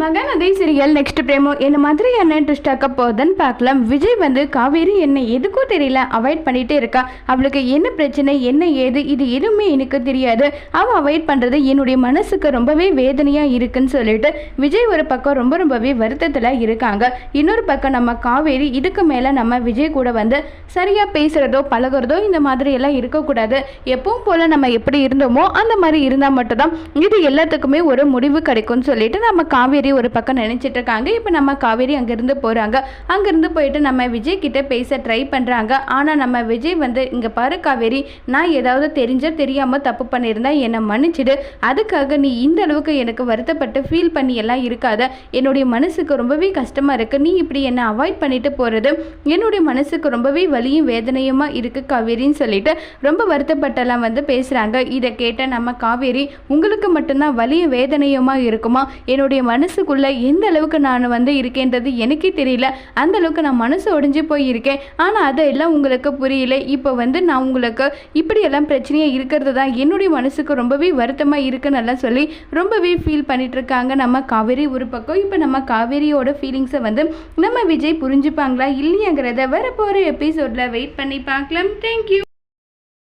Mahanadi serial next பிரேமோ. என்ன மாதிரி என்ன ட்விஸ்ட் ஆக்க போகுதுன்னு பார்க்கலாம். விஜய் வந்து காவேரி என்ன எதுக்கும் தெரியல அவாய்ட் பண்ணிட்டே இருக்கா. அவளுக்கு என்ன பிரச்சனை என்ன ஏது இது எதுவுமே எனக்கு தெரியாது. அவள் அவாய்ட் பண்ணுறது என்னுடைய மனசுக்கு ரொம்பவே வேதனையாக இருக்குன்னு சொல்லிட்டு விஜய் ஒரு பக்கம் ரொம்ப ரொம்பவே வருத்தத்தில் இருக்காங்க. இன்னொரு பக்கம் நம்ம காவேரி இதுக்கு மேலே நம்ம விஜய் கூட வந்து சரியாக பேசுகிறதோ பழகுறதோ இந்த மாதிரி எல்லாம் இருக்கக்கூடாது. எப்பவும் போல் நம்ம எப்படி இருந்தோமோ அந்த மாதிரி இருந்தால் மட்டும்தான். இது எல்லாத்துக்குமே ஒரு முடிவு கிடைக்கும்னு சொல்லிட்டு நம்ம காவேரி ஒரு பக்கம் நினைச்சிட்டு இருக்காங்க இப்போ நம்ம காவேரி அங்கேருந்து போகிறாங்க அங்கேருந்து போயிட்டு நம்ம விஜய் கிட்ட பேச ட்ரை பண்ணுறாங்க ஆனால் நம்ம விஜய் வந்து இங்கே பாரு காவேரி நான் ஏதாவது தெரிஞ்ச தெரியாமல் தப்பு பண்ணியிருந்தா என்னை மன்னிச்சிடு. அதுக்காக நீ இந்த அளவுக்கு எனக்கு வருத்தப்பட்டு ஃபீல் பண்ணி எல்லாம் இருக்காத. என்னுடைய மனசுக்கு ரொம்பவே கஷ்டமாக இருக்குது நீ இப்படி என்னை அவாய்ட் பண்ணிட்டு போகிறது என்னுடைய மனசுக்கு ரொம்பவே வலியும் வேதனையுமா இருக்குது காவேரின்னு சொல்லிட்டு ரொம்ப வருத்தப்பட்டெல்லாம் வந்து பேசுகிறாங்க இதை கேட்ட நம்ம காவேரி உங்களுக்கு மட்டும்தான் வலியும் வேதனையுமா இருக்குமா? என்னுடைய மனசுக்குள்ளே எந்த அளவுக்கு நான் வந்து இருக்கேன்றது எனக்கே தெரியல. அந்த அளவுக்கு நான் மனசு உடஞ்சி போயிருக்கேன். ஆனால் அதெல்லாம் உங்களுக்கு புரியல. இப்போ வந்து நான் உங்களுக்கு இப்படியெல்லாம் பிரச்சனையாக இருக்கிறது தான் என்னுடைய மனசுக்கு ரொம்பவே வருத்தமாக இருக்குன்னு எல்லாம் சொல்லி ரொம்பவே ஃபீல் பண்ணிட்டு இருக்காங்க நம்ம காவேரி ஒரு பக்கம். இப்போ நம்ம காவேரியோட ஃபீலிங்ஸை வந்து நம்ம விஜய் புரிஞ்சுப்பாங்களா இல்லையாங்கிறத வரப்போகிற எபிசோடில் வெயிட் பண்ணி பார்க்கலாம். தேங்க்யூ